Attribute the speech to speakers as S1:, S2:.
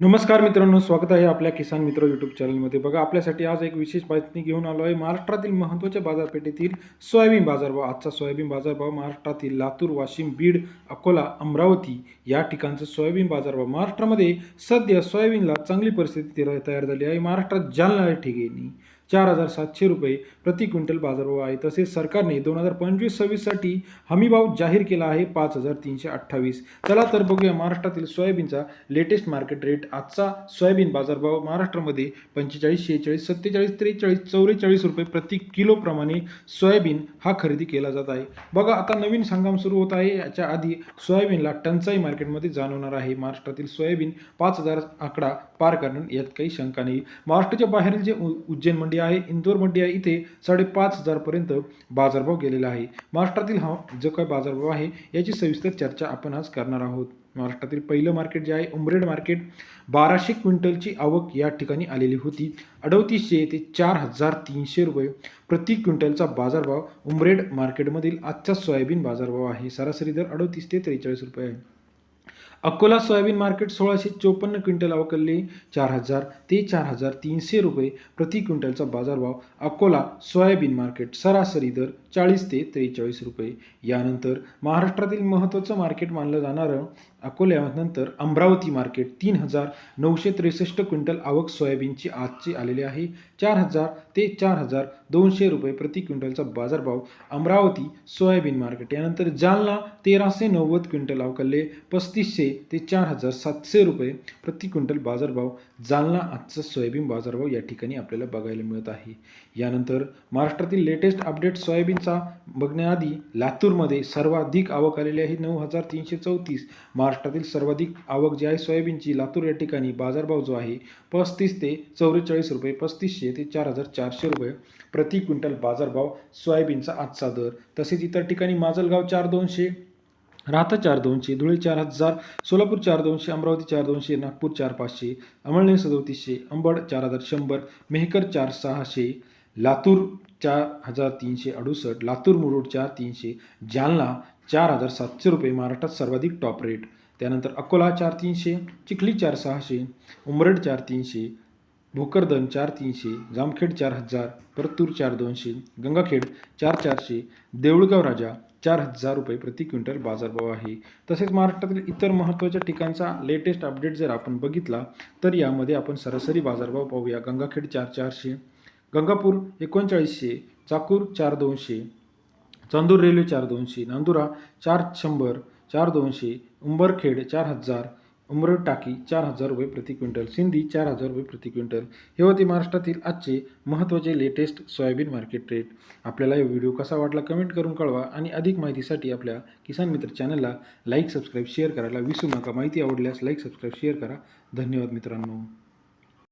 S1: नमस्कार मित्रांनो स्वागत आहे आपल्या किसान मित्र यूट्यूब चॅनलमध्ये बघा आपल्यासाठी आज एक विशेष बातमी घेऊन आलो आहे. महाराष्ट्रातील महत्त्वाच्या बाजारपेठेतील सोयाबीन बाजारभाव आजचा सोयाबीन बाजारभाव महाराष्ट्रातील लातूर वाशिम बीड अकोला अमरावती या ठिकाणचं सोयाबीन बाजारभाव महाराष्ट्रामध्ये सध्या सोयाबीनला चांगली परिस्थिती तयार झाली आहे. महाराष्ट्रात जालना या ठिकाणी चार हजार सातशे रुपये प्रति क्विंटल बाजारभाव आहे. तसेच सरकारने दोन हजार पंचवीस सव्वीससाठी हमीभाव जाहीर केला आहे पाच हजार तीनशे अठ्ठावीस. चला तर बघूया महाराष्ट्रातील सोयाबीनचा लेटेस्ट मार्केट रेट आजचा सोयाबीन बाजारभाव महाराष्ट्रामध्ये पंचेचाळीस शेहेचाळीस सत्तेचाळीस त्रेचाळीस चौवेचाळीस रुपये प्रति किलोप्रमाणे सोयाबीन हा खरेदी केला जात आहे. बघा आता नवीन हंगाम सुरू होत आहे. याच्या आधी सोयाबीनला टंचाई मार्केटमध्ये जाणवणार आहे. महाराष्ट्रातील सोयाबीन पाच हजार आकडा पार करण्यात यात काही शंका नाही. महाराष्ट्राच्या बाहेरील जे उज्जैन मंडी आहे. इंदोर मंडी इथे साडेपाच हजारपर्यंत बाजारभाव गेलेला आहे. महाराष्ट्रातील हा जो काय बाजारभाव आहे याची सविस्तर चर्चा आपण आज करणार आहोत. महाराष्ट्रातील पहिलं मार्केट जे आहे उमरेड मार्केट बाराशे क्विंटलची आवक या ठिकाणी आलेली होती. अडतीसशे ते चार हजार तीनशे रुपये प्रति क्विंटलचा बाजारभाव उमरेड मार्केटमधील आजचा सोयाबीन बाजारभाव आहे. सरासरी दर अडतीस ते त्रेचाळीस रुपये आहे. अकोला सोयाबीन मार्केट सोळाशे चोपन्न क्विंटल अवकलले चार हजार ते चार हजार तीनशे रुपये प्रति क्विंटलचा बाजारभाव अकोला सोयाबीन मार्केट सरासरी दर चाळीस ते त्रेचाळीस रुपये. यानंतर महाराष्ट्रातील महत्त्वाचं मार्केट मानलं जाणारं अकोल्यानंतर अमरावती मार्केट तीन हजार नऊशे त्रेसष्ट क्विंटल आवक सोयाबीनची आजची आलेली आहे. चार हजार ते चार हजार दोनशे रुपये प्रति क्विंटलचा बाजारभाव अमरावती सोयाबीन मार्केट. यानंतर जालना तेराशे नव्वद क्विंटल अवकलले पस्तीसशे ते चार हजार सातशे रुपये प्रति क्विंटल बाजारभाव जालना आजचा सोयाबीन बाजारभाव या ठिकाणी आपल्याला बघायला मिळत आहे. यानंतर महाराष्ट्रातील लेटेस्ट अपडेट सोयाबीनचा बघण्याआधी लातूरमध्ये सर्वाधिक आवक आलेली आहे नऊ हजार तीनशे चौतीस. महाराष्ट्रातील सर्वाधिक आवक जी आहे सोयाबीनची लातूर या ठिकाणी बाजारभाव जो आहे पस्तीस ते चौवेचाळीस रुपये पस्तीसशे ते चार हजार चारशे रुपये प्रति क्विंटल बाजारभाव सोयाबीनचा आजचा दर. तसेच इतर ठिकाणी माजलगाव चार दोनशे राहता चार दोनशे धुळे चार हजार सोलापूर चार दोनशे अमरावती चार दोनशे नागपूर चार पाचशे अमळनेर सदोतीसशे अंबड चार हजार शंभर मेहकर चार सहाशे लातूर चार हजार तीनशे अडुसष्ट लातूर मुरुड चार तीनशे जालना चार हजार सातशे रुपये महाराष्ट्रात सर्वाधिक टॉप रेट त्यानंतर अकोला चार तीनशे चिखली चार सहाशे उमरड चार तीनशे भोकरदन चार तीनशे जामखेड चार हजार परतूर चार दोनशे गंगाखेड चार चारशे देऊळगाव राजा चार हजार रुपये प्रति क्विंटल बाजारभाव आहे. तसेच महाराष्ट्रातील इतर महत्त्वाच्या ठिकाणचा लेटेस्ट अपडेट जर आपण बघितला तर यामध्ये आपण सरासरी बाजारभाव पाहूया. गंगाखेड चार चारशे गंगापूर एकोणचाळीसशे चाकूर चार दोनशे चांदूर रेल्वे चार दोनशे नांदुरा चार शंभर चार दोनशे उंबरखेड चार हजार उमरड टाकी चार हजार रुपये प्रति क्विंटल सिंधी चार हजार रुपये प्रति क्विंटल. हे होते महाराष्ट्रातील आजचे महत्त्वाचे लेटेस्ट सोयाबीन मार्केट रेट आपल्याला हा व्हिडिओ कसा वाटला कमेंट करून कळवा आणि अधिक माहितीसाठी आपल्या किसान मित्र चॅनलला लाईक सबस्क्राईब शेअर करायला विसरू नका. माहिती आवडल्यास लाईक सबस्क्राईब शेअर करा. धन्यवाद मित्रांनो.